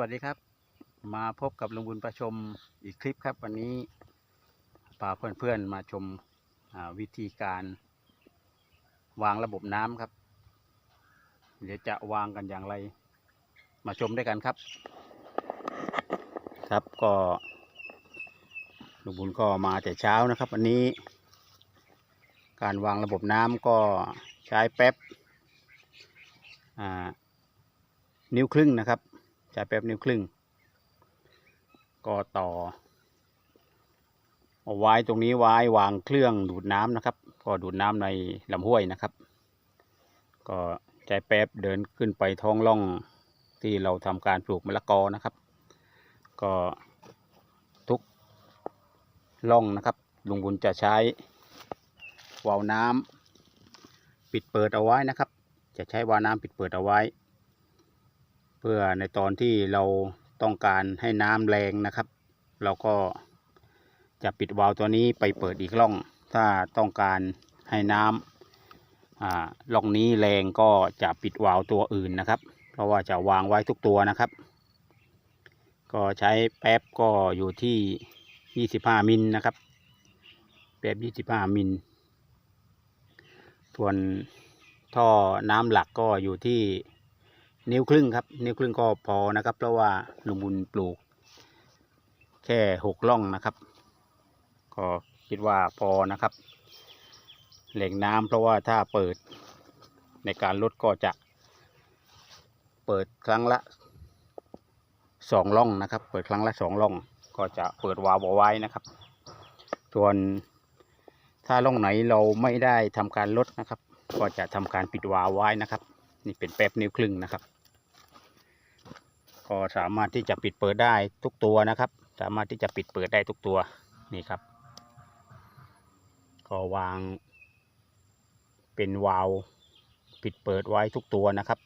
วัสดีครับ มาพบกับลุงบุญประชมอีกคลิปครับ วันนี้พาเพื่อนๆมาชมาวิธีการ วางระบบน้ำครับ เดี๋ยวจะวางกันอย่างไร มาชมด้วยกันครับ ครับก็ลุงบุญก็มาแต่เช้านะครับ วันนี้ การวางระบบน้ำก็ใช้แป๊บนิ้วครึ่งนะครับ ใช้แป๊บนิ้วครึ่ง ก็ต่อเอาไว้ตรงนี้ไว้วางเครื่องดูดน้ำนะครับ ก็ดูดน้ำในลำห้วยนะครับ ก็ใช้แป๊บเดินขึ้นไปท้องร่องที่เราทำการปลูกมะละกอนะครับ ก็ทุกร่องนะครับลุงบุญจะใช้วาล์วน้ำปิดเปิดเอาไว้นะครับ จะใช้วาล์วน้ำปิดเปิดเอาไว้ พื่อในตอนที่เราต้องการให้น้ำแรงนะครับ เราก็จะปิดวาล์วตัวนี้ไปเปิดอีกร่อง ถ้าต้องการให้น้ำอ่าร่องนี้แรงก็จะปิดวาล์วตัวอื่นนะครับ เพราะว่าจะวางไว้ทุกตัวนะครับ ก็ใช้แป๊บก็อยู่ที่ 25 มิลนะครับ แป๊บ 25 มิล ส่วนท่อน้ำหลักก็อยู่ที่ นิ้วครึ่งครับ นิ้วครึ่งก็พอนะครับ เพราะว่าลุงบุญปลูก แค่หกร่องนะครับ ก็คิดว่าพอนะครับ แหล่งน้ำเพราะว่าถ้าเปิดในการลดก็จะ เปิดครั้งละสองร่องนะครับ เปิดครั้งละสองร่อง ก็จะเปิดวาล์วเอาไว้นะครับ ส่วนถ้าร่องไหนเราไม่ได้ทำการลดนะครับ ก็จะทำการปิดวาล์วไว้นะครับ นี่เป็นแป๊บนิ้วครึ่งนะครับ ก็สามารถที่จะปิดเปิดได้ทุกตัวนะครับ สามารถที่จะปิดเปิดได้ทุกตัวนี่ครับ ก็วาง เป็นวาล์วปิดเปิดไว้ทุกตัวนะครับ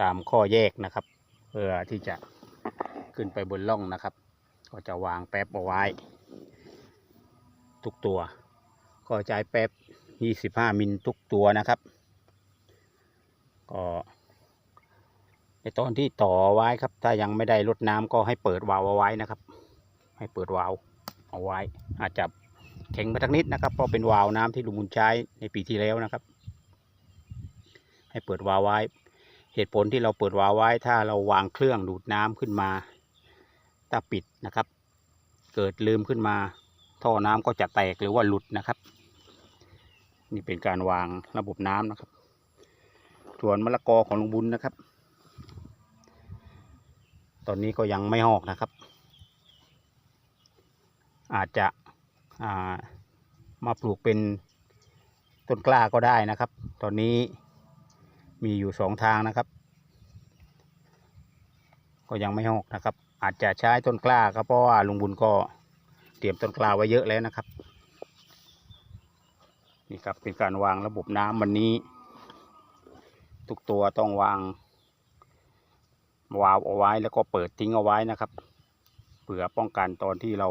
ตามข้อแยกนะครับ เพื่อที่จะขึ้นไปบนล่องนะครับ ก็จะวางแป๊บเอาไว้ ทุกตัว ก็ใช้แป๊บ 25 มิลทุกตัวนะครับ ก็ ในตอนที่ต่อไว้ครับ ถ้ายังไม่ได้ลดน้ำก็ให้เปิดวาล์วเอาไว้นะครับ ให้เปิดวาล์วเอาไว้ อาจจะแข็งไปทักนิดนะครับ เพราะเป็นวาล์วน้ำที่ลุงบุญใช้ในปีที่แล้วนะครับ ให้เปิดวาล์วไว้ เหตุผลที่เราเปิดวาล์วไว้ ถ้าเราวางเครื่องดูดน้ำขึ้นมาถ้าปิดนะครับ เกิดลืมขึ้นมา ท่อน้ำก็จะแตกหรือว่าหลุดนะครับ นี่เป็นการวางระบบน้ำนะครับ ส่วนมะละกอของลุงบุญนะครับ ตอนนี้ก็ยังไม่หอกนะครับ อาจจะามาปลูกเป็นต้นกล้าก็ได้นะครับ ตอนนี้มีอยู่สองทางนะครับ ก็ยังไม่หอกนะครับ อาจจะใช้ต้นกล้าครับเพราะว่าลุงบุญก็เตรียมต้นกล้าไว้เยอะแล้วนะครับนี่ครับเป็นการวางระบบน้ำวันนี้ ทุกตัวต้องวาง วาล์วเอาไว้แล้วก็เปิดทิ้งเอาไว้นะครับ เผื่อป้องกันตอนที่เรา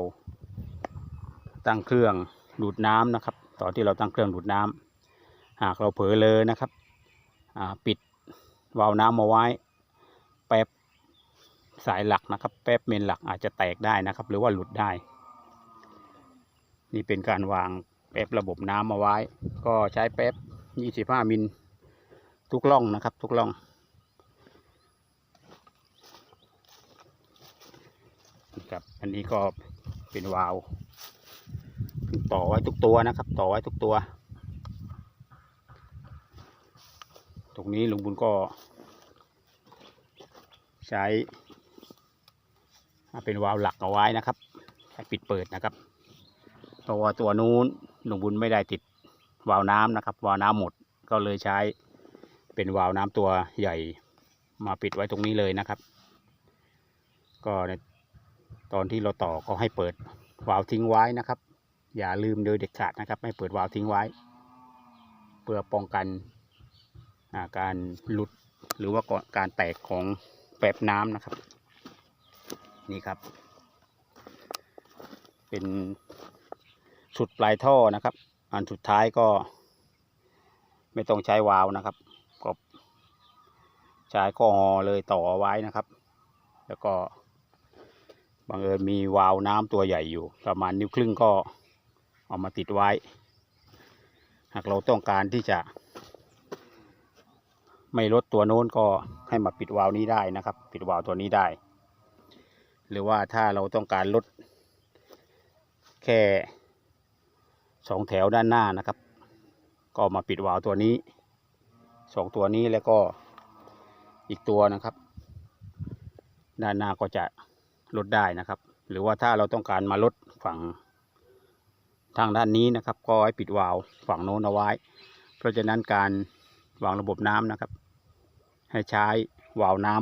ตั้งเครื่องดูดน้ำนะครับ ตอนที่เราตั้งเครื่องดูดน้ำหากเราเผลอเลยนะครับปิดวาล์วน้ำเอาไว้ แป๊บสายหลักนะครับ แป๊บเมนหลักอาจจะแตกได้นะครับ หรือว่าหลุดได้ นี่เป็นการวางแป๊บระบบน้ำเอาไว้ ก็ใช้แป๊บ 25 มิลทุกร่องนะครับ ทุกร่อง นะครับ อันนี้ก็เป็นวาล์วต่อไว้ทุกตัวนะครับ ต่อไว้ทุกตัว ตรงนี้ลุงบุญก็ ใช้เป็นวาล์วหลักเอาไว้นะครับใช้ปิดเปิดนะครับเพราะว่าตัวนู้นหลวงบุญไม่ได้ติดวาล์วน้ำนะครับ วาล์วน้ำหมดก็เลยใช้เป็นวาล์วน้ำตัวใหญ่มาปิดไว้ตรงนี้เลยนะครับ ก็ใน ตอนที่เราต่อก็ให้เปิดวาล์วทิ้งไว้นะครับ อย่าลืมโดยเด็ดขาดนะครับ ให้เปิดวาล์วทิ้งไว้ เพื่อป้องกันาการหลุดหรือว่าการแตกของแปบน้ำนะครับ นี่ครับ เป็นสุดปลายท่อนะครับ อันสุดท้ายก็ไม่ต้องใช้วาล์วนะครับก็ใช้ข้อหอเลยต่อไว้นะครับ แล้วก็ บังเอิญมีวาล์วน้ำตัวใหญ่อยู่ ประมาณนิ้วครึ่งก็เอามาติดไว้ หากเราต้องการที่จะ ไม่ลดตัวโน้นก็ให้มาปิดวาล์วนี้ได้นะครับ ปิดวาล์วตัวนี้ได้ หรือว่าถ้าเราต้องการลด แค่สองแถวด้านหน้านะครับ ก็มาปิดวาล์วตัวนี้สองตัวนี้แล้วก็อีกตัวนะครับ ด้านหน้าก็จะ ลดได้นะครับ หรือว่าถ้าเราต้องการมาลดฝั่งทางด้านนี้นะครับ ก็ให้ปิดวาล์วฝั่งโน้นเอาไว้ เพราะฉะนั้นการวางระบบน้ำนะครับ ให้ใช้วาล์วน้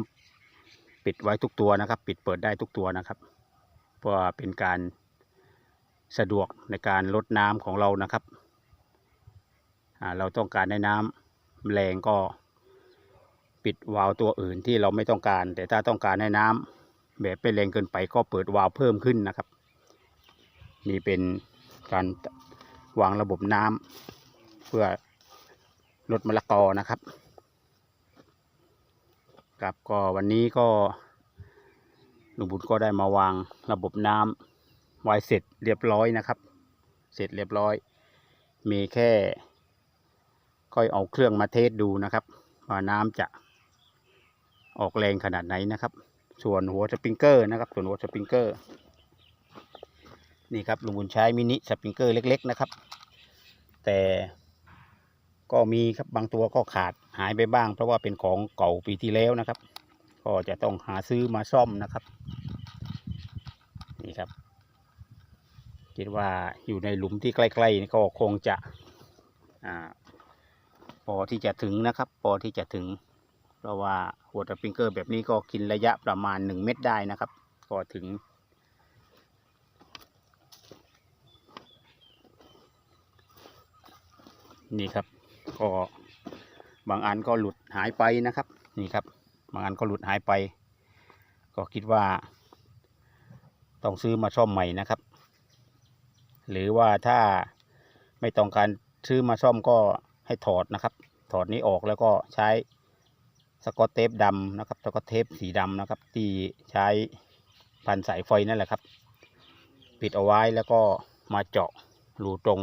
ำปิดไว้ทุกตัวนะครับ ปิดเปิดได้ทุกตัวนะครับ เพื่อเป็นการสะดวกในการลดน้ำของเรานะครับเราต้องการให้น้ำแรงก็ปิดวาล์วตัวอื่นที่เราไม่ต้องการ แต่ถ้าต้องการให้น้ำ แบบไม่แรงเกินไปก็เปิดวาล์วเพิ่มขึ้นนะครับ นี่เป็นการวางระบบน้ำเพื่อลดมะละกอนะครับครับก็วันนี้ก็ลุงบุญก็ได้มาวางระบบน้ำไว้เสร็จเรียบร้อยนะครับ เสร็จเรียบร้อย มีแค่ค่อยเอาเครื่องมาเทสดูนะครับ ว่าน้ำจะออกแรงขนาดไหนนะครับ ส่วนหัวสปริงเกอร์นะครับ ส่วนหัวสปริงเกอร์ นี่ครับลุงบุญใช้มินิสปริงเกอร์เล็ก ๆ นะครับ แต่ก็มีครับบางตัวก็ขาดหายไปบ้าง เพราะว่าเป็นของเก่าปีที่แล้วนะครับ ก็จะต้องหาซื้อมาซ่อมนะครับ นี่ครับ คิดว่าอยู่ในหลุมที่ใกล้ๆก็คงจะอ่าพอที่จะถึงนะครับ พอที่จะถึง เพราะว่าหัวสปริงเกอร์แบบนี้ก็กินระยะประมาณหนึ่งเม็ดได้นะครับ ก็ถึง นี่ครับ ก็บางอันก็หลุดหายไปนะครับ นี่ครับ บางอันก็หลุดหายไป ก็คิดว่า ต้องซื้อมาซ่อมใหม่นะครับ หรือว่าถ้าไม่ต้องการซื้อมาซ่อมก็ให้ถอดนะครับ ถอดนี้ออกแล้วก็ใช้ สกอตเทปดำนะครับสกอตเทปสีดำนะครับ ที่ใช้พันสายไฟนั่นแหละครับ ปิดเอาไว้แล้วก็มาเจาะรูตรง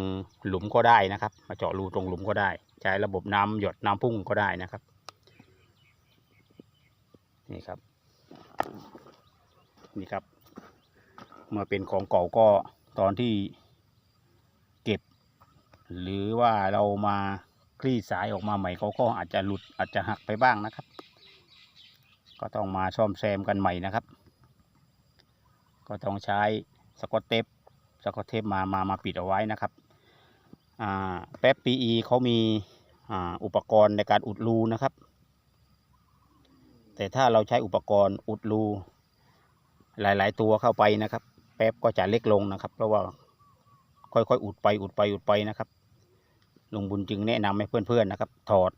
หลุมก็ได้นะครับ มาเจาะรูตรงหลุมก็ได้ ใช้ระบบน้ำหยดน้ำพุ่งก็ได้นะครับ นี่ครับ นี่ครับ เมื่อเป็นของเก่าก็ตอนที่เก็บ หรือว่าเรามา คลี่สายออกมาใหม่เขาก็อาจจะหลุดอาจจะหักไปบ้างนะครับ ก็ต้องมาซ่อมแซมกันใหม่นะครับ ก็ต้องใช้สกอตเทปสกอตเทปมามามาปิดเอาไว้นะครับอ่าแป๊บ PE เขามีอ่าอุปกรณ์ในการอุดรูนะครับ แต่ถ้าเราใช้อุปกรณ์อุดรูหลาย ๆ ตัวเข้าไปนะครับ แป๊บก็จะเล็กลงนะครับ เพราะว่าค่อยๆ อุดไปอุดไปอุดไปนะครับ ลุงบุญจึงแนะนำให้เพื่อนๆนะครับ ถอด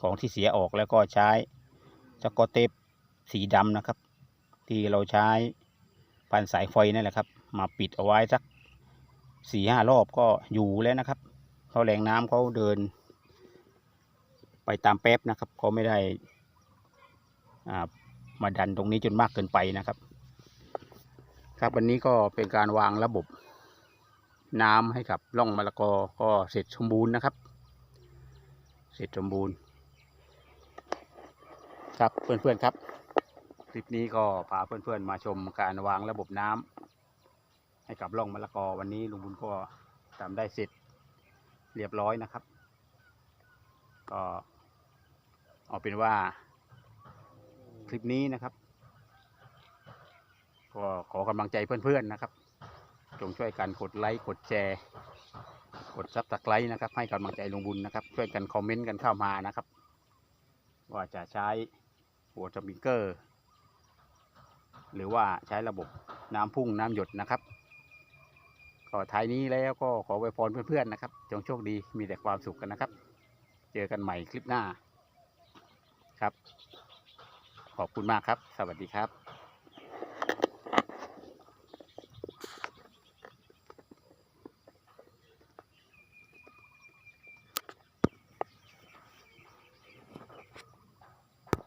ของที่เสียออกแล้วก็ใช้สกอตเทปสีดำนะครับ ที่เราใช้พันสายไฟนั่นแหละครับ มาปิดเอาไว้สักสี่ห้ารอบก็อยู่แล้วนะครับเขาแรงน้ำเขาเดิน ไปตามแป๊บนะครับเขาไม่ได้อ่ามาดันตรงนี้จนมากเกินไปนะครับ ครับวันนี้ก็เป็นการวางระบบ น้ำให้กับร่องมะละกอก็เสร็จสมบูรณ์นะครับ เสร็จสมบูรณ์ ครับเพื่อนๆครับ คลิปนี้ก็พาเพื่อนๆมาชมการวางระบบน้ำให้กับร่องมะละกอวันนี้ลุงบุญก็ทำได้เสร็จเรียบร้อยนะครับ ก็เอาเป็นว่าคลิปนี้นะครับ ก็ขอกำลังใจเพื่อนๆนะครับ จงช่วยกันกดไลค์กดแชร์กดซับสไครต์นะครับ ให้กำลังใจลุงบุญนะครับ ช่วยกันคอมเมนต์กันเข้ามานะครับ ว่าจะใช้หัวสปริงเกอร์ หรือว่าใช้ระบบน้ำพุ่งน้ำหยดนะครับก็ท้ายนี้แล้วก็ขอไว้พรเพื่อนๆนะครับ จงโชคดีมีแต่ความสุขกันนะครับ เจอกันใหม่คลิปหน้าครับ ขอบคุณมากครับ สวัสดีครับ